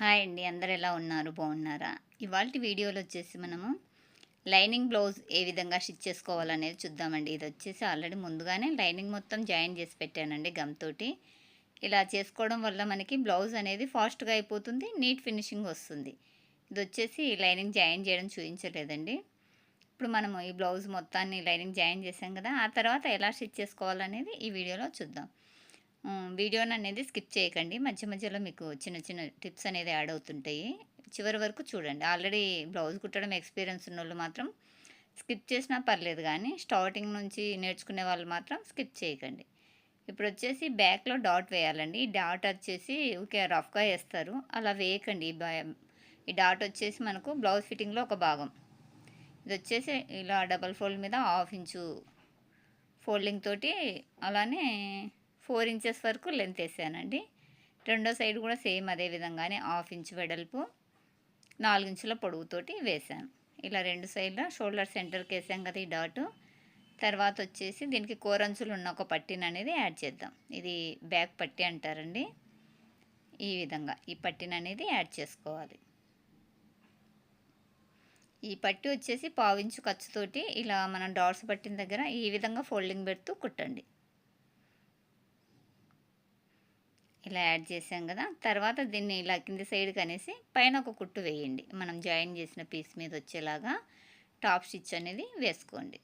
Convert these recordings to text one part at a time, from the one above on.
Hi అండి అందరు ఎలా ఉన్నారు? బాగున్నారా? ఇవాళ వీడియోలో వచ్చేసి మనము లైనింగ్ బ్లౌజ్ ఏ విధంగా స్టిచ్ చేసుకోవాలనేది చూద్దామండి. ఇది వచ్చేసి ఆల్రెడీ ముందుగానే లైనింగ్ మొత్తం జాయిన్ చేసి పెట్టానండి గమ్ తోటి. ఇలా చేసుకోవడం వల్ల మనకి బ్లౌజ్ అనేది ఫాస్ట్గా అయిపోతుంది నీట్ ఫినిషింగ్ వస్తుంది. ఇది వచ్చేసి లైనింగ్ జాయిన్ చేయడం చూపించలేదండి. ఇప్పుడు మనము ఈ బ్లౌజ్ మొత్తాన్ని లైనింగ్ జాయిన్ చేసాం కదా ఆ తర్వాత ఎలా స్టిచ్ చేసుకోవాలనేది ఈ వీడియోలో చూద్దాం. వీడియోని అనేది స్కిప్ చేయకండి. మధ్య మధ్యలో మీకు చిన్న చిన్న టిప్స్ అనేది యాడ్ అవుతుంటాయి. చివరి వరకు చూడండి. ఆల్రెడీ బ్లౌజ్ కుట్టడం ఎక్స్పీరియన్స్ ఉన్న వాళ్ళు మాత్రం స్కిప్ చేసినా పర్లేదు కానీ స్టార్టింగ్ నుంచి నేర్చుకునే వాళ్ళు మాత్రం స్కిప్ చేయకండి. ఇప్పుడు వచ్చేసి బ్యాక్లో డాట్ వేయాలండి. ఈ డాట్ వచ్చేసి ఓకే రఫ్గా వేస్తారు. అలా వేయకండి. ఈ డాట్ వచ్చేసి మనకు బ్లౌజ్ ఫిట్టింగ్లో ఒక భాగం. ఇది వచ్చేసి ఇలా డబల్ ఫోల్డ్ మీద హాఫ్ ఇంచు ఫోల్డింగ్ తోటి అలానే ఫోర్ ఇంచెస్ వరకు లెంత్ వేసానండి. రెండో సైడ్ కూడా సేమ్ అదే విధంగానే హాఫ్ ఇంచ్ వెడల్పు నాలుగు ఇంచుల పొడవుతోటి వేసాను ఇలా రెండు సైడ్ల షోల్డర్ సెంటర్కి వేసాం కదా ఈ డాటు. తర్వాత వచ్చేసి దీనికి కోరంచులు ఉన్న ఒక పట్టిన అనేది యాడ్ చేద్దాం. ఇది బ్యాక్ పట్టి అంటారండి. ఈ విధంగా ఈ పట్టిన అనేది యాడ్ చేసుకోవాలి. ఈ పట్టి వచ్చేసి పావించు ఖర్చుతోటి ఇలా మనం డాట్స్ పట్టిన దగ్గర ఈ విధంగా ఫోల్డింగ్ పెడుతూ కుట్టండి. ఇలా యాడ్ చేసాం కదా తర్వాత దీన్ని ఇలా కింది సైడ్కి అనేసి పైన ఒక కుట్టు వేయండి. మనం జాయిన్ చేసిన పీస్ మీద వచ్చేలాగా టాప్ స్టిచ్ అనేది వేసుకోండి.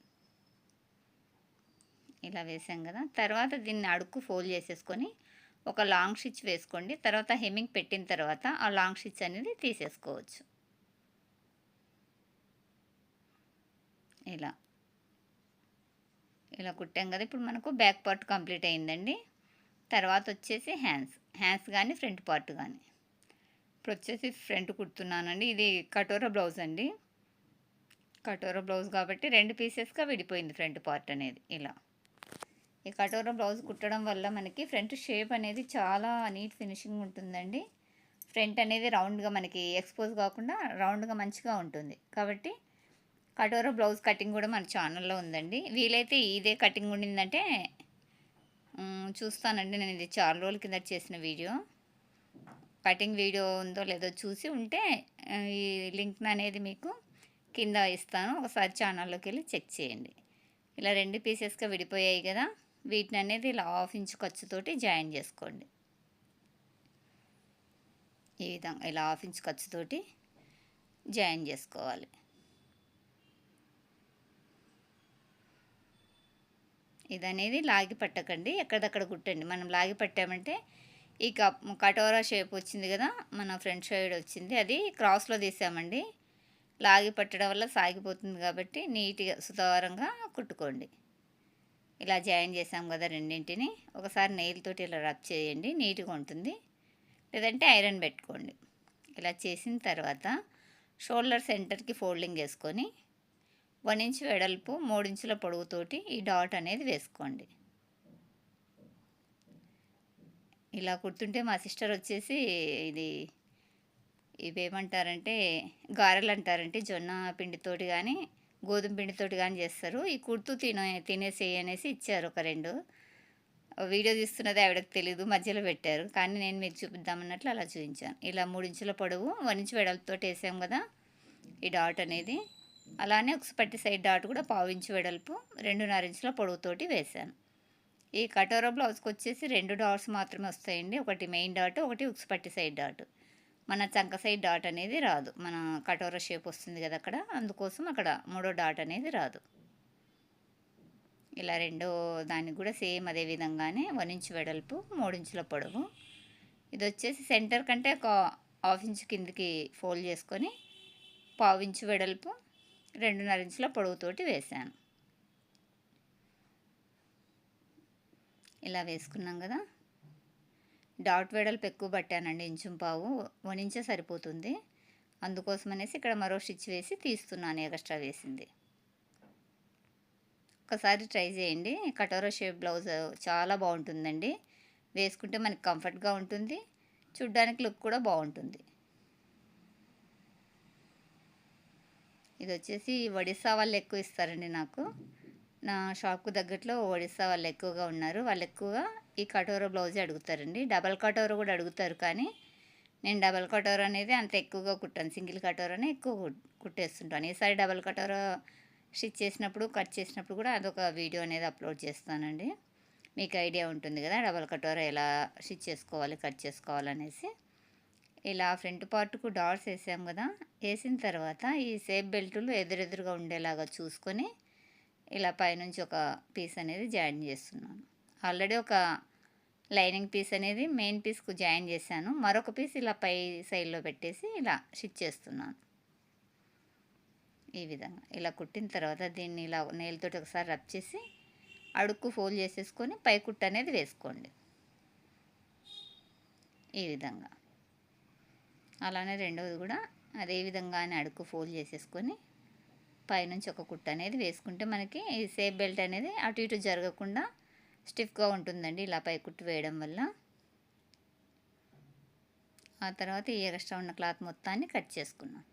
ఇలా వేసాం కదా తర్వాత దీన్ని అడుక్కు ఫోల్డ్ చేసేసుకొని ఒక లాంగ్ స్టిచ్ వేసుకోండి. తర్వాత హెమ్మింగ్ పెట్టిన తర్వాత ఆ లాంగ్ స్టిచ్ అనేది తీసేసుకోవచ్చు. ఇలా. ఇలా కుట్టాం కదా ఇప్పుడు మనకు బ్యాక్ పార్ట్ కంప్లీట్ అయిందండి. తర్వాత వచ్చేసి హ్యాండ్స్ హ్యాండ్స్ కానీ ఫ్రంట్ పార్ట్ కానీ ఇప్పుడు వచ్చేసి ఫ్రంట్ కుడుతున్నానండి. ఇది కటోరా బ్లౌజ్ అండి. కటోరా బ్లౌజ్ కాబట్టి రెండు పీసెస్గా విడిపోయింది ఫ్రంట్ పార్ట్ అనేది ఇలా. ఈ కటోరా బ్లౌజ్ కుట్టడం వల్ల మనకి ఫ్రంట్ షేప్ అనేది చాలా నీట్ ఫినిషింగ్ ఉంటుందండి. ఫ్రంట్ అనేది రౌండ్గా మనకి ఎక్స్పోజ్ కాకుండా రౌండ్గా మంచిగా ఉంటుంది. కాబట్టి కటోరా బ్లౌజ్ కటింగ్ కూడా మన ఛానల్లో ఉందండి. వీలైతే ఇదే కటింగ్ ఉండిందంటే చూస్తానండి నేను ఇది చాలా రోజుల కింద చేసిన వీడియో. కటింగ్ వీడియో ఉందో లేదో చూసి ఉంటే ఈ లింక్ అనేది మీకు కింద ఇస్తాను. ఒకసారి ఛానల్లోకి వెళ్ళి చెక్ చేయండి. ఇలా రెండు పీసెస్గా విడిపోయాయి కదా వీటిని అనేది ఇలా హాఫ్ ఇంచ్ ఖర్చుతోటి జాయిన్ చేసుకోండి. ఈ విధంగా ఇలా హాఫ్ ఇంచ్ ఖర్చుతోటి జాయిన్ చేసుకోవాలి. ఇది అనేది లాగి పట్టకండి ఎక్కడదక్కడ కుట్టండి. మనం లాగి పట్టామంటే ఈ కప్ కటోరా షేప్ వచ్చింది కదా మన ఫ్రంట్ సైడ్ వచ్చింది అది క్రాస్లో తీసామండి. లాగి పట్టడం వల్ల సాగిపోతుంది కాబట్టి నీట్గా సుతారంగా కుట్టుకోండి. ఇలా జాయిన్ చేసాం కదా రెండింటిని ఒకసారి నెయిల్తోటి ఇలా రబ్ చేయండి నీట్గా ఉంటుంది. లేదంటే ఐరన్ పెట్టుకోండి. ఇలా చేసిన తర్వాత షోల్డర్ సెంటర్కి ఫోల్డింగ్ వేసుకొని వన్ ఇంచ్ వెడల్పు మూడించుల పొడవుతోటి ఈ డాట్ అనేది వేసుకోండి. ఇలా కుడుతుంటే మా సిస్టర్ వచ్చేసి ఇది ఇవేమంటారంటే గారెలు అంటారంటే జొన్న పిండితోటి కానీ గోధుమ పిండితోటి కానీ చేస్తారు. ఈ కుడుతూ తినే తినేసి అనేసి ఇచ్చారు ఒక రెండు. వీడియో తీస్తున్నది ఆవిడకి తెలియదు మధ్యలో పెట్టారు. కానీ నేను మీకు చూపిద్దామన్నట్లు అలా చూపించాను. ఇలా మూడు ఇంచుల పొడవు వన్ ఇంచు వెడల్పుతో వేసాం కదా ఈ డాట్ అనేది. అలానే ఒక పట్టి సైడ్ డాట్ కూడా పావించి వెడల్పు రెండున్నర ఇంచుల పొడవుతోటి వేశాను. ఈ కటోరా బ్లౌజ్కి వచ్చేసి రెండు డాట్స్ మాత్రమే వస్తాయండి. ఒకటి మెయిన్ డాట్ ఒకటి ఉక్స్ పట్టి సైడ్ డాట్. మన చంక సైడ్ డాట్ అనేది రాదు. మన కటోరా షేప్ వస్తుంది కదా అక్కడ. అందుకోసం అక్కడ మూడో డాట్ అనేది రాదు. ఇలా రెండో దానికి కూడా సేమ్ అదే విధంగానే వన్ ఇంచు వెడల్పు మూడు ఇంచుల పొడవు. ఇది వచ్చేసి సెంటర్ కంటే ఒక హాఫ్ ఇంచు కిందికి ఫోల్డ్ చేసుకొని పావు ఇంచు వెడల్పు రెండున్నర ఇంచుల పొడవుతోటి వేసాను ఇలా వేసుకున్నాం కదా. డాట్ వెడల్పు ఎక్కువ పట్టానండి ఇంచుంపావు. వన్ ఇంచే సరిపోతుంది. అందుకోసం అనేసి ఇక్కడ మరో స్టిచ్ వేసి తీస్తున్నాను ఎక్స్ట్రా వేసింది. ఒకసారి ట్రై చేయండి. కటోరా షేప్ బ్లౌజ్ చాలా బాగుంటుందండి. వేసుకుంటే మనకి కంఫర్ట్గా ఉంటుంది. చూడ్డానికి లుక్ కూడా బాగుంటుంది. ఇది వచ్చేసి ఒడిస్సా వాళ్ళు ఎక్కువ ఇస్తారండి నాకు. నా షాప్కు దగ్గరలో ఒడిస్సా వాళ్ళు ఎక్కువగా ఉన్నారు. వాళ్ళు ఎక్కువగా ఈ కటోరో బ్లౌజే అడుగుతారండి. డబల్ కటోరా కూడా అడుగుతారు కానీ నేను డబల్ కటోర్ అనేది అంత ఎక్కువగా కుట్టాను. సింగిల్ కటోరనే ఎక్కువ కుట్టేస్తుంటాను. ఈసారి డబల్ కటోర స్టిచ్ చేసినప్పుడు కట్ చేసినప్పుడు కూడా అదొక వీడియో అనేది అప్లోడ్ చేస్తానండి. మీకు ఐడియా ఉంటుంది కదా డబల్ కటోర ఎలా స్టిచ్ చేసుకోవాలి కట్ చేసుకోవాలనేసి. ఇలా ఫ్రంట్ పార్ట్కు డాట్స్ వేసాం కదా వేసిన తర్వాత ఈ సేప్ బెల్టులు ఎదురెదురుగా ఉండేలాగా చూసుకొని ఇలా పైనుంచి ఒక పీస్ అనేది జాయిన్ చేస్తున్నాను. ఆల్రెడీ ఒక లైనింగ్ పీస్ అనేది మెయిన్ పీస్కు జాయిన్ చేశాను. మరొక పీస్ ఇలా పై సైడ్లో పెట్టేసి ఇలా స్టిచ్ చేస్తున్నాను. ఈ విధంగా ఇలా కుట్టిన తర్వాత దీన్ని ఇలా నేలతోటి ఒకసారి రబ్ చేసి అడుక్కు ఫోల్డ్ చేసేసుకొని పై కుట్టు అనేది వేసుకోండి. ఈ విధంగా. అలానే రెండవది కూడా అదే విధంగానే అడుక్కు ఫోల్డ్ చేసేసుకొని పైనుంచి ఒక కుట్టు అనేది వేసుకుంటే మనకి ఈ సేఫ్ బెల్ట్ అనేది అటు ఇటు జరగకుండా స్టిఫ్గా ఉంటుందండి ఇలా పై కుట్టు వేయడం వల్ల. ఆ తర్వాత ఈ ఎక్స్ట్రా ఉన్న క్లాత్ మొత్తాన్ని కట్ చేసుకున్నాం.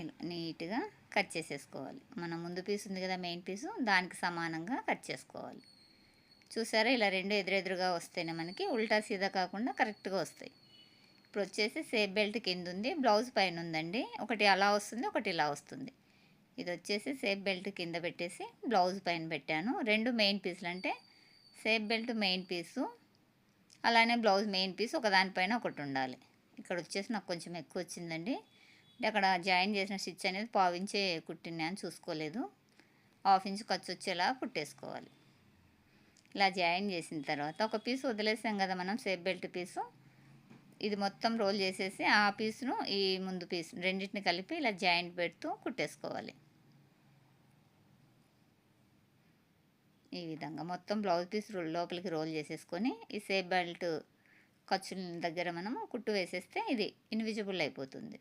ఇలా నీట్గా కట్ చేసేసుకోవాలి. మన ముందు పీస్ ఉంది కదా మెయిన్ పీసు దానికి సమానంగా కట్ చేసుకోవాలి. చూసారా? ఇలా రెండు ఎదురెదురుగా వస్తేనే మనకి ఉల్టా సీదా కాకుండా కరెక్ట్గా వస్తాయి. ఇప్పుడు వచ్చేసి సేఫ్ బెల్ట్ కింద ఉంది బ్లౌజ్ పైన ఉందండి ఒకటి అలా వస్తుంది ఒకటి ఇలా వస్తుంది. ఇది వచ్చేసి సేఫ్ బెల్ట్ కింద పెట్టేసి బ్లౌజ్ పైన పెట్టాను. రెండు మెయిన్ పీసులు అంటే సేఫ్ బెల్ట్ మెయిన్ పీసు అలానే బ్లౌజ్ మెయిన్ పీస్ ఒకదానిపైన ఒకటి ఉండాలి. ఇక్కడ వచ్చేసి నాకు కొంచెం ఎక్కువ వచ్చిందండి. అంటే అక్కడ జాయిన్ చేసిన స్టిచ్ అనేది పావించే కుట్టినా అని చూసుకోలేదు. హాఫ్ ఇంచ్ ఖర్చు వచ్చేలా కుట్టేసుకోవాలి. ఇలా జాయిన్ చేసిన తర్వాత ఒక పీస్ వదిలేసాం కదా మనం సేఫ్ బెల్ట్ పీసు. ఇది మొత్తం రోల్ చేసేసి ఆ పీస్ను ఈ ముందు పీస్ రెండింటిని కలిపి ఇలా జాయింట్ పెడుతూ కుట్టేసుకోవాలి. ఈ విధంగా మొత్తం బ్లౌజ్ పీస్ లోపలికి రోల్ చేసేసుకొని ఈ సేఫ్ బెల్ట్ ఖర్చుల దగ్గర మనం కుట్టు వేసేస్తే ఇది ఇన్విజిబుల్ అయిపోతుంది.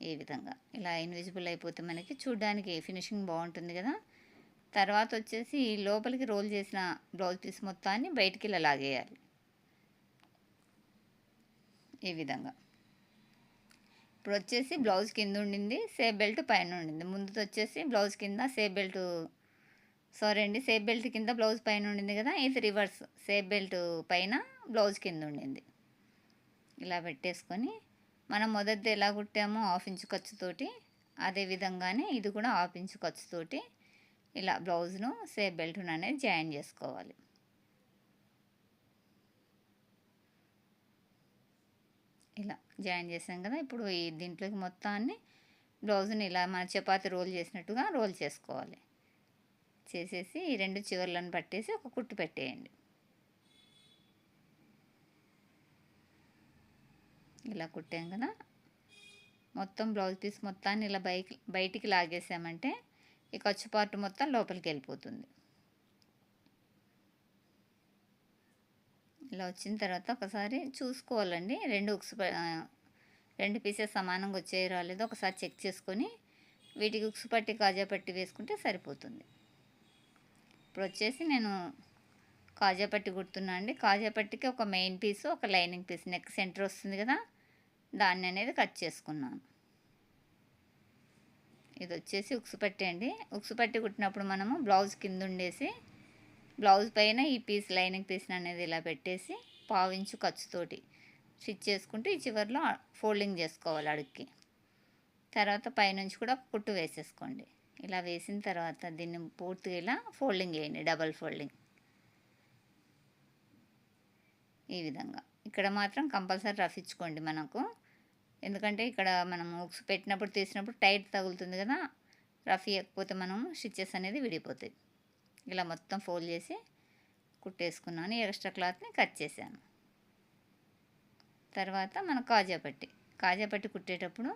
ఈ విధంగా ఇలా ఇన్విజిబుల్ అయిపోతే మనకి చూడడానికి ఫినిషింగ్ బాగుంటుంది కదా. తర్వాత వచ్చేసి ఈ లోపలికి రోల్ చేసిన బ్లౌజ్ పీస్ మొత్తాన్ని బయటికి ఇలా లాగేయాలి. ఈ విధంగా. ఇప్పుడు వచ్చేసి బ్లౌజ్ కింద ఉండింది సేఫ్ బెల్ట్ పైన ఉండింది ముందు వచ్చేసి బ్లౌజ్ కింద సేఫ్ బెల్ట్ సారీ అండి సేఫ్ బెల్ట్ కింద బ్లౌజ్ పైన ఉండింది కదా ఇది రివర్స్ సేఫ్ బెల్ట్ పైన బ్లౌజ్ కింద ఉండింది ఇలా పెట్టేసుకొని మనం మొదటిది ఎలా కుట్టామో హాఫ్ ఇంచు ఖర్చుతోటి అదే విధంగానే ఇది కూడా హాఫ్ ఇంచు ఖర్చుతోటి ఇలా బ్లౌజ్ను సేఫ్ బెల్ట్ను అనేది జాయిన్ చేసుకోవాలి. ఇలా జాయిన్ చేసాం కదా ఇప్పుడు ఈ దీంట్లోకి మొత్తాన్ని బ్లౌజ్ని ఇలా మన చపాతి రోల్ చేసినట్టుగా రోల్ చేసుకోవాలి. చేసేసి ఈ రెండు చివర్లను పట్టేసి ఒక కుట్టు పెట్టేయండి. ఇలా కుట్టాం కదా మొత్తం బ్లౌజ్ పీస్ మొత్తాన్ని ఇలా బయకి బయటికి లాగేసామంటే ఈ ఖర్చు పార్ట్ మొత్తం లోపలికి వెళ్ళిపోతుంది. ఇలా వచ్చిన తర్వాత ఒకసారి చూసుకోవాలండి. రెండు ఉక్స్ ప- రెండు పీసెస్ సమానంగా వచ్చే రాలేదో ఒకసారి చెక్ చేసుకొని వీటికి ఉక్సు పట్టి కాజా పట్టి వేసుకుంటే సరిపోతుంది. ఇప్పుడు వచ్చేసి నేను కాజా పట్టి కుడుతున్నా అండి. కాజా పట్టికి ఒక మెయిన్ పీసు ఒక లైనింగ్ పీస్ నెక్ సెంటర్ వస్తుంది కదా దాన్ని అనేది కట్ చేసుకున్నాను. ఇది వచ్చేసి ఉక్సు పట్టి అండి. ఉక్సు పట్టి కుట్టినప్పుడు మనము బ్లౌజ్ కింద ఉండేసి బ్లౌజ్ పైన ఈ పీస్ లైనింగ్ పీస్ అనేది ఇలా పెట్టేసి పావించు ఖర్చుతోటి స్టిచ్ చేసుకుంటూ ఈ చివరిలో ఫోల్డింగ్ చేసుకోవాలి అడుక్కి. తర్వాత పైనుంచి కూడా కుట్టు వేసేసుకోండి. ఇలా వేసిన తర్వాత దీన్ని పూర్తిగా ఇలా ఫోల్డింగ్ వేయండి డబల్ ఫోల్డింగ్. ఈ విధంగా. ఇక్కడ మాత్రం కంపల్సరీ రఫ్ ఇచ్చుకోండి మనకు. ఎందుకంటే ఇక్కడ మనం హుక్స్ పెట్టినప్పుడు తీసినప్పుడు టైట్ తగులుతుంది కదా రఫ్ ఇవ్వకపోతే మనం స్టిచ్చెస్ అనేది విడిపోతాయి. ఇలా మొత్తం ఫోల్డ్ చేసి కుట్టేసుకున్నాను. ఎక్స్ట్రా క్లాత్ని కట్ చేశాను. తర్వాత మన కాజాపట్టి కాజాపట్టి కుట్టేటప్పుడు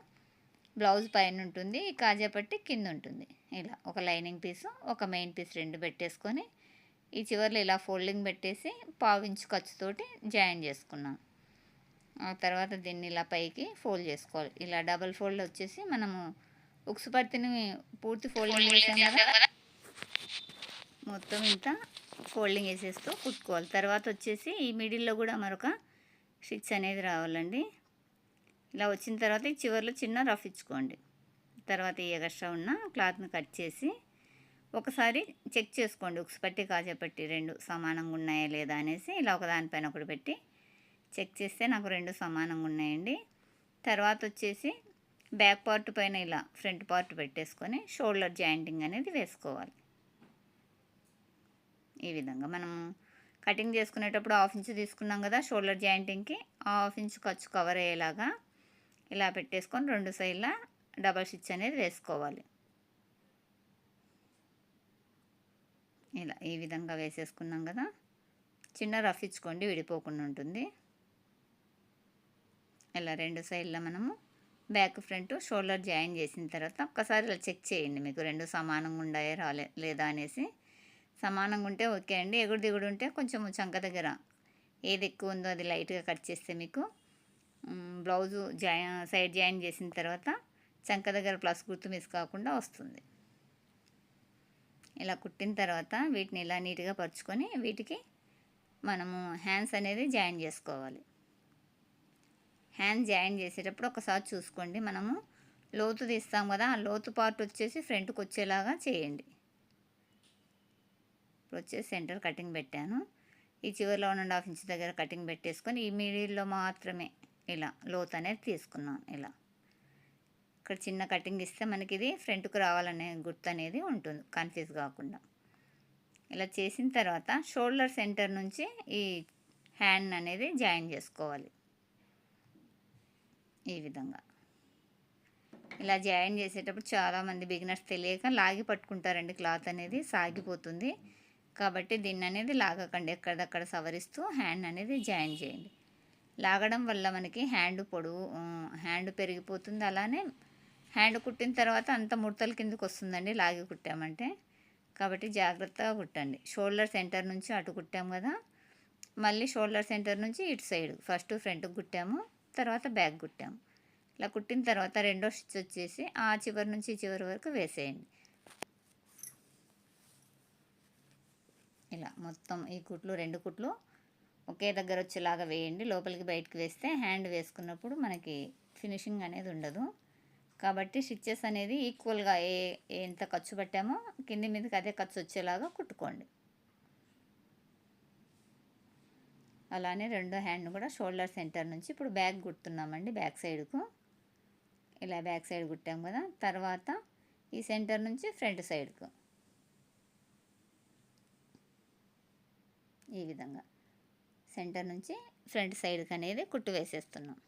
బ్లౌజ్ పైన ఉంటుంది ఈ కాజాపట్టి కింద ఉంటుంది. ఇలా ఒక లైనింగ్ పీసు ఒక మెయిన్ పీస్ రెండు పెట్టేసుకొని ఈ చివర్లో ఇలా ఫోల్డింగ్ పెట్టేసి పావించు ఖర్చుతోటి జాయిన్ చేసుకున్నాం ఆ తర్వాత దీన్ని ఇలా పైకి ఫోల్డ్ చేసుకోవాలి. ఇలా డబల్ ఫోల్డ్ వచ్చేసి మనము ఉక్సు పత్తిని పూర్తి ఫోల్డింగ్ చేసాం కదా. మొత్తం ఇంత ఫోల్డింగ్ వేసేస్తూ కుట్టుకోవాలి. తర్వాత వచ్చేసి ఈ మిడిల్లో కూడా మరొక స్టిచ్ అనేది రావాలండి. ఇలా వచ్చిన తర్వాత ఈ చివర్లో చిన్న రఫ్ ఇచ్చుకోండి. తర్వాత ఈ ఎగస్ట్రా ఉన్న క్లాత్ని కట్ చేసి ఒకసారి చెక్ చేసుకోండి. ఉక్స్ పట్టి కాజపట్టి రెండు సమానంగా ఉన్నాయా లేదా అనేసి ఇలా ఒకదానిపైన ఒకటి పెట్టి చెక్ చేస్తే నాకు రెండు సమానంగా ఉన్నాయండి తర్వాత వచ్చేసి బ్యాక్ పార్ట్ పైన ఇలా ఫ్రంట్ పార్ట్ పెట్టేసుకొని షోల్డర్ జాయింటింగ్ అనేది వేసుకోవాలి. ఈ విధంగా మనం కటింగ్ చేసుకునేటప్పుడు హాఫ్ ఇంచ్ తీసుకున్నాం కదా షోల్డర్ జాయింటింగ్కి హాఫ్ ఇంచ్ ఖర్చు కవర్ అయ్యేలాగా ఇలా పెట్టేసుకొని రెండు సైడ్ల డబల్ స్టిచ్ అనేది వేసుకోవాలి. ఇలా ఈ విధంగా వేసేసుకున్నాం కదా. చిన్న రఫ్ ఇచ్చుకోండి విడిపోకుండా ఉంటుంది. ఇలా రెండు సైడ్లో మనము బ్యాక్ ఫ్రంట్ షోల్డర్ జాయిన్ చేసిన తర్వాత ఒక్కసారి ఇలా చెక్ చేయండి మీకు రెండు సమానంగా ఉండాయో రాలే లేదా అనేసి. సమానంగా ఉంటే ఓకే అండి. ఎగుడు దిగుడు ఉంటే కొంచెం చంక దగ్గర. ఏది ఎక్కువ ఉందో అది లైట్గా కట్ చేస్తే మీకు బ్లౌజు జాయి సైడ్ జాయిన్ చేసిన తర్వాత చంక దగ్గర ప్లస్ గుర్తు మిస్ కాకుండా వస్తుంది. ఇలా కుట్టిన తర్వాత వీటిని ఇలా నీట్గా పరుచుకొని వీటికి మనము హ్యాండ్స్ అనేది జాయిన్ చేసుకోవాలి. హ్యాండ్ జాయిన్ చేసేటప్పుడు ఒకసారి చూసుకోండి. మనము లోతు తీస్తాం కదా ఆ లోతు పార్ట్ వచ్చేసి ఫ్రంట్కి వచ్చేలాగా చేయండి. ఇప్పుడు వచ్చేసి సెంటర్ కటింగ్ పెట్టాను. ఈ చివరిలో వన్ అండ్ హాఫ్ ఇంచ్ దగ్గర కటింగ్ పెట్టేసుకొని ఈ మిడిల్లో మాత్రమే ఇలా లోతు అనేది తీసుకున్నాం ఇలా. ఇక్కడ చిన్న కటింగ్ ఇస్తే మనకి ఇది ఫ్రంట్కు రావాలనే గుర్తు అనేది ఉంటుంది కన్ఫ్యూజ్ కాకుండా. ఇలా చేసిన తర్వాత షోల్డర్ సెంటర్ నుంచి ఈ హ్యాండ్ అనేది జాయిన్ చేసుకోవాలి. ఈ విధంగా. ఇలా జాయిన్ చేసేటప్పుడు చాలామంది బిగినర్స్ తెలియక లాగి పట్టుకుంటారండి క్లాత్ అనేది సాగిపోతుంది. కాబట్టి దీన్ని అనేది లాగకండి ఎక్కడదక్కడ సవరిస్తూ హ్యాండ్ అనేది జాయిన్ చేయండి. లాగడం వల్ల మనకి హ్యాండ్ పొడవు హ్యాండ్ పెరిగిపోతుంది. అలానే హ్యాండ్ కుట్టిన తర్వాత అంత ముడతల కిందకి వస్తుందండి లాగి కుట్టామంటే. కాబట్టి జాగ్రత్తగా కుట్టండి. షోల్డర్ సెంటర్ నుంచి అటు కుట్టాము కదా మళ్ళీ షోల్డర్ సెంటర్ నుంచి ఇటు సైడ్ ఫస్ట్ ఫ్రంట్కి కుట్టాము. తర్వాత బ్యాగ్ కుట్టాము ఇలా కుట్టిన తర్వాత రెండో స్టిచ్ వచ్చేసి ఆ చివరి నుంచి చివరి వరకు వేసేయండి. ఇలా మొత్తం ఈ కుట్లు రెండు కుట్లు ఒకే దగ్గర వచ్చేలాగా వేయండి. లోపలికి బయటకు వేస్తే హ్యాండ్ వేసుకున్నప్పుడు మనకి ఫినిషింగ్ అనేది ఉండదు. కాబట్టి స్టిచ్చెస్ అనేది ఈక్వల్గా ఏ ఎంత ఖర్చు పెట్టామో కింది మీదకి అదే ఖర్చు వచ్చేలాగా కుట్టుకోండి. అలానే రెండో హ్యాండ్ను కూడా షోల్డర్ సెంటర్ నుంచి ఇప్పుడు బ్యాక్ కుడుతున్నామండి బ్యాక్ సైడ్కు. ఇలా బ్యాక్ సైడ్ కుట్టాం కదా తర్వాత ఈ సెంటర్ నుంచి ఫ్రంట్ సైడ్కు. ఈ విధంగా సెంటర్ నుంచి ఫ్రంట్ సైడ్కి అనేది కుట్టు వేసేస్తున్నాం.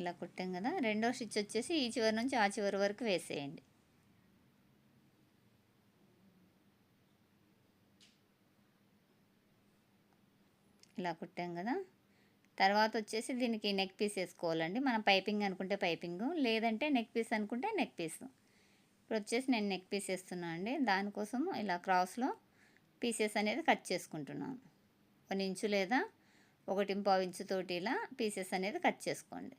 ఇలా కుట్టాం కదా రెండో స్టిచ్ వచ్చేసి ఈ చివరి నుంచి ఆ చివరి వరకు వేసేయండి. ఇలా కుట్టాం కదా. తర్వాత వచ్చేసి దీనికి నెక్ పీస్ వేసుకోవాలండి. మనం పైపింగ్ అనుకుంటే పైపింగ్ లేదంటే నెక్ పీస్ అనుకుంటే నెక్ పీస్ ఇప్పుడు వచ్చేసి నేను నెక్ పీస్ వేస్తున్నాను అండి. దానికోసం ఇలా క్రాస్లో పీసెస్ అనేది కట్ చేసుకుంటున్నాను. వన్ ఇంచు లేదా ఒకటి పావు ఇంచుతోటి ఇలా పీసెస్ అనేది కట్ చేసుకోండి.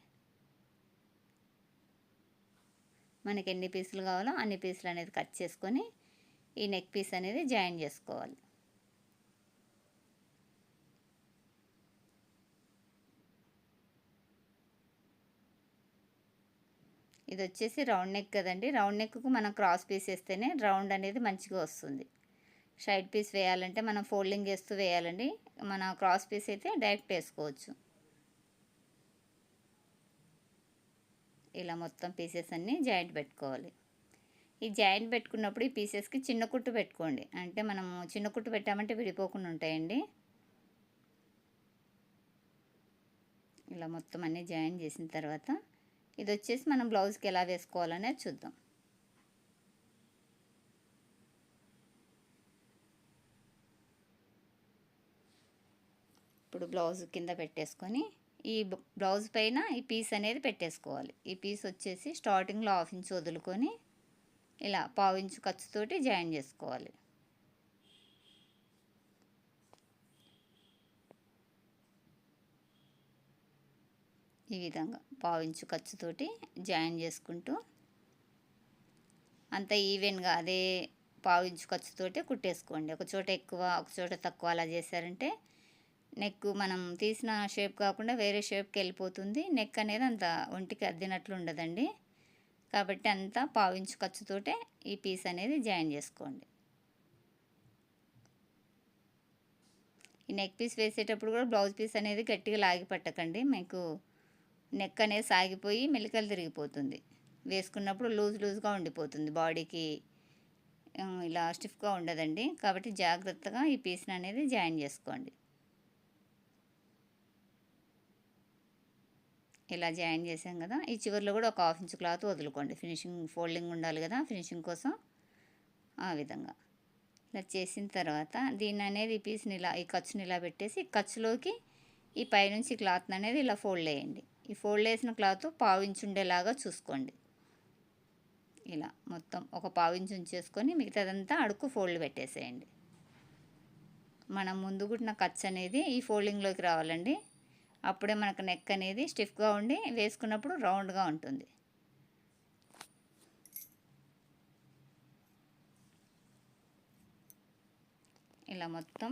మనకి ఎన్ని పీసులు కావాలో అన్ని పీసులు అనేది కట్ చేసుకొని ఈ నెక్ పీస్ అనేది జాయిన్ చేసుకోవాలి. ఇది వచ్చేసి రౌండ్ నెక్ కదండి. రౌండ్ నెక్కు మనం క్రాస్ పీస్ వేస్తేనే రౌండ్ అనేది మంచిగా వస్తుంది. సైడ్ పీస్ వేయాలంటే మనం ఫోల్డింగ్ చేస్తూ వేయాలండి. మన క్రాస్ పీస్ అయితే డైరెక్ట్ వేసుకోవచ్చు. ఇలా మొత్తం పీసెస్ అన్నీ జాయింట్ పెట్టుకోవాలి. ఈ జాయింట్ పెట్టుకున్నప్పుడు ఈ పీసెస్కి చిన్న కుట్టు పెట్టుకోండి. అంటే మనము చిన్న కుట్టు పెట్టామంటే విడిపోకుండా ఉంటాయండి. ఇలా మొత్తం అన్నీ జాయిన్ చేసిన తర్వాత ఇది వచ్చేసి మనం బ్లౌజ్కి ఎలా వేసుకోవాలనేది చూద్దాం. ఇప్పుడు బ్లౌజ్ కింద పెట్టేసుకొని ఈ బ్లౌజ్ పైన ఈ పీస్ అనేది పెట్టేసుకోవాలి. ఈ పీస్ వచ్చేసి స్టార్టింగ్లో హాఫ్ ఇంచ్ వదులుకొని ఇలా పావు ఇంచు ఖర్చుతోటి జాయిన్ చేసుకోవాలి. ఈ విధంగా పావించు ఖర్చుతోటి జాయిన్ చేసుకుంటూ అంత ఈవెన్గా అదే పావించు ఖర్చుతోటే కుట్టేసుకోండి. ఒక చోట ఎక్కువ ఒక చోట తక్కువ అలా చేశారంటే నెక్ మనం తీసిన షేప్ కాకుండా వేరే షేప్కి వెళ్ళిపోతుంది. నెక్ అనేది అంత ఒంటికి అద్దినట్లు ఉండదండి. కాబట్టి అంతా పావించు ఖర్చుతోటే ఈ పీస్ అనేది జాయిన్ చేసుకోండి. ఈ నెక్ పీస్ వేసేటప్పుడు కూడా బ్లౌజ్ పీస్ అనేది గట్టిగా లాగి పట్టకండి. మీకు నెక్ అనేది సాగిపోయి మెలికలు తిరిగిపోతుంది. వేసుకున్నప్పుడు లూజ్ లూజ్గా ఉండిపోతుంది. బాడీకి ఇలా స్టిఫ్గా ఉండదండి. కాబట్టి జాగ్రత్తగా ఈ పీస్ని అనేది జాయిన్ చేసుకోండి. ఇలా జాయిన్ చేసాం కదా. ఈ చివరిలో కూడా ఒక హాఫ్ ఇంచ్ క్లాత్ వదులుకోండి. ఫినిషింగ్ ఫోల్డింగ్ ఉండాలి కదా ఫినిషింగ్ కోసం. ఆ విధంగా. ఇలా చేసిన తర్వాత దీన్ని అనేది ఈ పీస్ని ఇలా ఈ ఖర్చుని ఇలా పెట్టేసి ఖర్చులోకి ఈ పైనుంచి క్లాత్ అనేది ఇలా ఫోల్డ్ వేయండి ఈ ఫోల్డ్ వేసిన క్లాత్ పావించి ఉండేలాగా చూసుకోండి. ఇలా మొత్తం ఒక పావించి ఉంచేసుకొని మిగతాదంతా అడుగు ఫోల్డ్ పెట్టేసేయండి. మనం ముందు కుట్టిన ఖర్చు అనేది ఈ ఫోల్డింగ్లోకి రావాలండి. అప్పుడే మనకు నెక్ అనేది స్టిఫ్గా ఉండి వేసుకున్నప్పుడు రౌండ్గా ఉంటుంది. ఇలా మొత్తం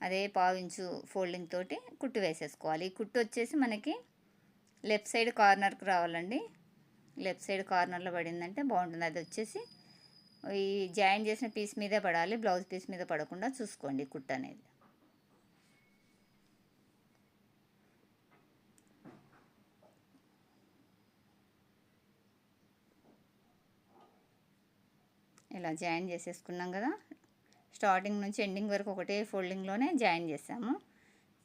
అదే పావించు ఫోల్డింగ్ తోటి కుట్టు వేసేసుకోవాలి. ఈ కుట్టు వచ్చేసి మనకి లెఫ్ట్ సైడ్ కార్నర్కి రావాలండి. లెఫ్ట్ సైడ్ కార్నర్లో పడిందంటే బాగుంటుంది. అది వచ్చేసి ఈ జాయిన్ చేసిన పీస్ మీదే పడాలి. బ్లౌజ్ పీస్ మీద పడకుండా చూసుకోండి కుట్ట అనేది. ఇలా జాయిన్ చేసేసుకున్నాం కదా. స్టార్టింగ్ నుంచి ఎండింగ్ వరకు ఒకటే ఫోల్డింగ్లోనే జాయిన్ చేసాము.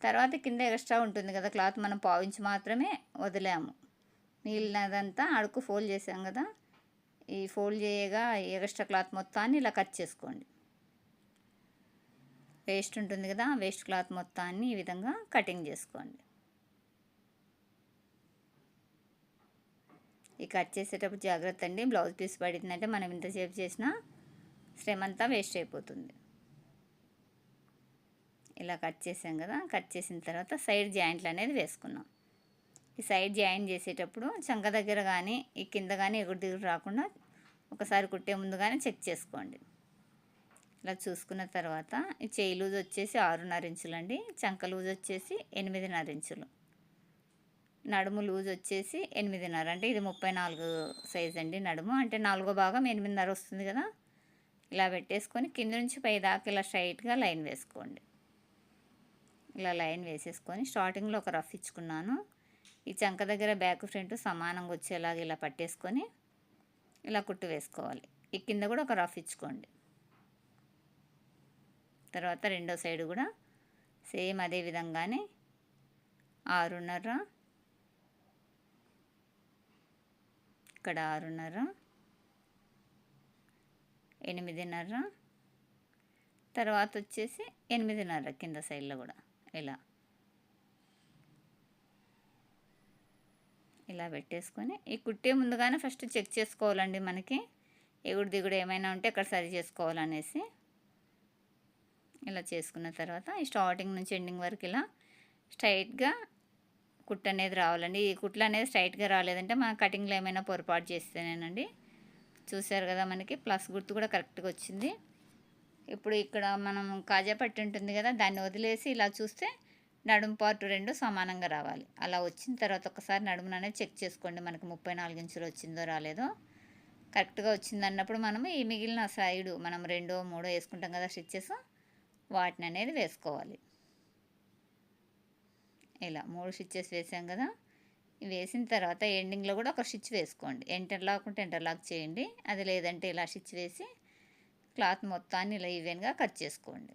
తర్వాత కింద ఎక్స్ట్రా ఉంటుంది కదా క్లాత్ మనం పావించి మాత్రమే వదిలాము. మిగిలినదంతా అడుగు ఫోల్డ్ చేసాం కదా ఈ ఫోల్డ్ చేయగా ఎక్స్ట్రా క్లాత్ మొత్తాన్ని ఇలా కట్ చేసుకోండి. వేస్ట్ ఉంటుంది కదా వేస్ట్ క్లాత్ మొత్తాన్ని ఈ విధంగా కటింగ్ చేసుకోండి. ఈ కట్ చేసేటప్పుడు జాగ్రత్త అండి బ్లౌజ్ పీస్ పడిందంటే మనం ఇంతసేపు చేసిన శ్రమ అంతా వేస్ట్ అయిపోతుంది. ఇలా కట్ చేసాం కదా కట్ చేసిన తర్వాత సైడ్ జాయింట్లు అనేది వేసుకున్నాం. ఈ సైడ్ జాయిన్ చేసేటప్పుడు చంక దగ్గర కానీ ఈ కింద కానీ ఎగురు దిగురు రాకుండా ఒకసారి కుట్టే ముందు కానీ చెక్ చేసుకోండి. ఇలా చూసుకున్న తర్వాత ఈ చేయి లూజ్ వచ్చేసి ఆరున్నర ఇంచులు అండి చంక లూజ్ వచ్చేసి ఎనిమిదిన్నర ఇంచులు. నడుము లూజ్ వచ్చేసి ఎనిమిదిన్నర అంటే ఇది ముప్పై నాలుగు సైజ్ అండి నడుము అంటే నాలుగో భాగం ఎనిమిదిన్నర వస్తుంది కదా. ఇలా పెట్టేసుకొని కింద నుంచి పై దాకా ఇలా స్ట్రైట్గా లైన్ వేసుకోండి. ఇలా లైన్ వేసేసుకొని స్టార్టింగ్లో ఒక రఫ్ ఇచ్చుకున్నాను. ఈ చంక దగ్గర బ్యాక్ ఫ్రంట్ సమానంగా వచ్చేలాగా ఇలా పట్టేసుకొని ఇలా కుట్టు వేసుకోవాలి. ఈ కింద కూడా ఒక రఫ్ ఇచ్చుకోండి. తర్వాత రెండో సైడ్ కూడా సేమ్ అదే విధంగానే ఆరున్నర ఇక్కడ ఆరున్నర ఎనిమిదిన్నర తర్వాత వచ్చేసి ఎనిమిదిన్నర కింద సైడ్లో కూడా. ఇలా. ఇలా పెట్టేసుకొని ఈ కుట్టే ముందుగానే ఫస్ట్ చెక్ చేసుకోవాలండి మనకి. ఎగుడు దిగుడు ఏమైనా ఉంటే అక్కడ సరి చేసుకోవాలనేసి. ఇలా చేసుకున్న తర్వాత ఈ స్టార్టింగ్ నుంచి ఎండింగ్ వరకు ఇలా స్ట్రైట్గా కుట్ అనేది రావాలండి. ఈ కుట్లు అనేది స్ట్రైట్గా రాలేదంటే మన కటింగ్లో ఏమైనా పొరపాటు చేస్తేనేనండి. చూసారు కదా మనకి ప్లస్ గుర్తు కూడా కరెక్ట్గా వచ్చింది. ఇప్పుడు ఇక్కడ మనం కాజా పట్టి ఉంటుంది కదా దాన్ని వదిలేసి ఇలా చూస్తే నడుము పార్ట్ రెండు సమానంగా రావాలి. అలా వచ్చిన తర్వాత ఒకసారి నడుమును అనేది చెక్ చేసుకోండి. మనకి ముప్పై నాలుగు ఇంచులు వచ్చిందో రాలేదో. కరెక్ట్గా వచ్చింది అన్నప్పుడు మనము ఈ మిగిలిన సైడు మనం రెండో మూడో వేసుకుంటాం కదా స్టిచ్చెస్ వాటిని అనేది వేసుకోవాలి. ఇలా మూడు స్టిచ్చెస్ వేసాం కదా వేసిన తర్వాత ఎండింగ్లో కూడా ఒక స్టిచ్ వేసుకోండి. ఎంటర్లాక్ ఉంటే ఎంటర్లాక్ చేయండి. అది లేదంటే ఇలా స్టిచ్ వేసి క్లాత్ మొత్తాన్ని ఇలా ఈవెన్గా కట్ చేసుకోండి.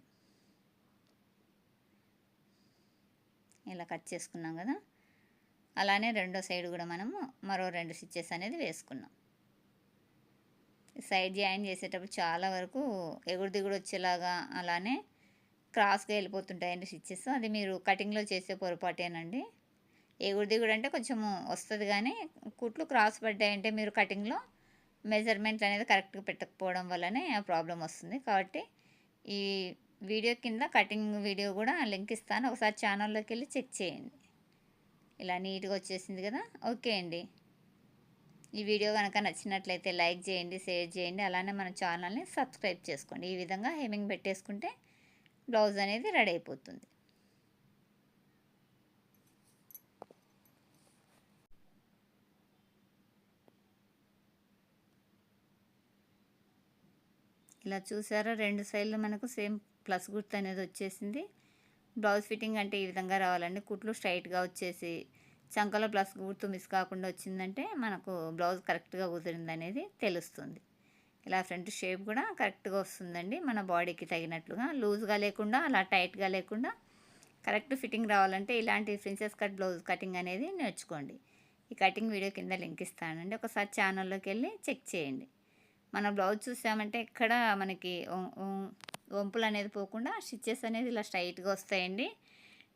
ఇలా కట్ చేసుకున్నాం కదా. అలానే రెండో సైడ్ కూడా మనము మరో రెండు స్టిచ్చెస్ అనేది వేసుకున్నాం. సైడ్ జాయిన్ చేసేటప్పుడు చాలా వరకు ఎగుడు దిగుడు వచ్చేలాగా అలానే క్రాస్గా వెళ్ళిపోతుంటాయండి స్టిచ్చెస్. అది మీరు కటింగ్లో చేసే పొరపాటేనండి. ఎగుడు దిగుడు అంటే కొంచెము వస్తుంది కానీ కుట్లు క్రాస్ పడ్డాయంటే మీరు కటింగ్లో మెజర్మెంట్ అనేది కరెక్ట్గా పెట్టకపోవడం వల్లనే ఆ ప్రాబ్లం వస్తుంది. కాబట్టి ఈ వీడియో కింద కటింగ్ వీడియో కూడా లింక్ ఇస్తాను. ఒకసారి ఛానల్లోకి వెళ్ళి చెక్ చేయండి. ఇలా నీట్గా వచ్చేసింది కదా. ఓకే అండి. ఈ వీడియో కనుక నచ్చినట్లయితే లైక్ చేయండి షేర్ చేయండి. అలానే మన ఛానల్ని సబ్స్క్రైబ్ చేసుకోండి. ఈ విధంగా హెమింగ్ పెట్టేసుకుంటే బ్లౌజ్ అనేది రెడీ అయిపోతుంది. ఇలా చూసారా? రెండు సైడ్లు మనకు సేమ్ ప్లస్ గుర్తు అనేది వచ్చేసింది. బ్లౌజ్ ఫిట్టింగ్ అంటే ఈ విధంగా రావాలండి. కుట్లు స్ట్రైట్గా వచ్చేసి చంకలో ప్లస్ గుర్తు మిస్ కాకుండా వచ్చిందంటే మనకు బ్లౌజ్ కరెక్ట్గా కుదిరింది అనేది తెలుస్తుంది. ఇలా ఫ్రంట్ షేప్ కూడా కరెక్ట్గా వస్తుందండి. మన బాడీకి తగినట్లుగా లూజ్గా లేకుండా అలా టైట్గా లేకుండా కరెక్ట్ ఫిట్టింగ్ రావాలంటే ఇలాంటి ప్రిన్సెస్ కట్ బ్లౌజ్ కటింగ్ అనేది నేర్చుకోండి. ఈ కటింగ్ వీడియో కింద లింక్ ఇస్తానండి. ఒకసారి ఛానల్లోకి వెళ్ళి చెక్ చేయండి. మన బ్లౌజ్ చూసామంటే ఎక్కడ మనకి వంపులు అనేది పోకుండా స్టిచ్చెస్ అనేది ఇలా స్ట్రైట్గా వస్తాయండి.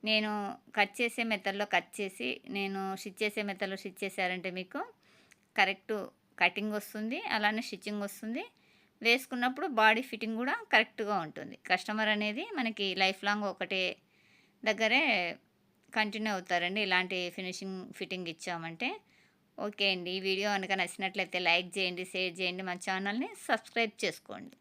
నేను కట్ చేసే మెథడ్లో కట్ చేసి నేను స్టిచ్ చేసే మెథడ్లో స్టిచ్ చేశారంటే మీకు కరెక్ట్ కటింగ్ వస్తుంది అలానే స్టిచ్చింగ్ వస్తుంది. వేసుకున్నప్పుడు బాడీ ఫిట్టింగ్ కూడా కరెక్ట్గా ఉంటుంది. కస్టమర్ అనేది మనకి లైఫ్ లాంగ్ ఒకటే దగ్గరే కంటిన్యూ అవుతారండి. ఇలాంటి ఫినిషింగ్ ఫిట్టింగ్ ఇచ్చామంటే ఓకే అండి ఈ వీడియో కనుక నచ్చినట్లయితే లైక్ చేయండి షేర్ చేయండి మా ఛానల్ని సబ్స్క్రైబ్ చేసుకోండి.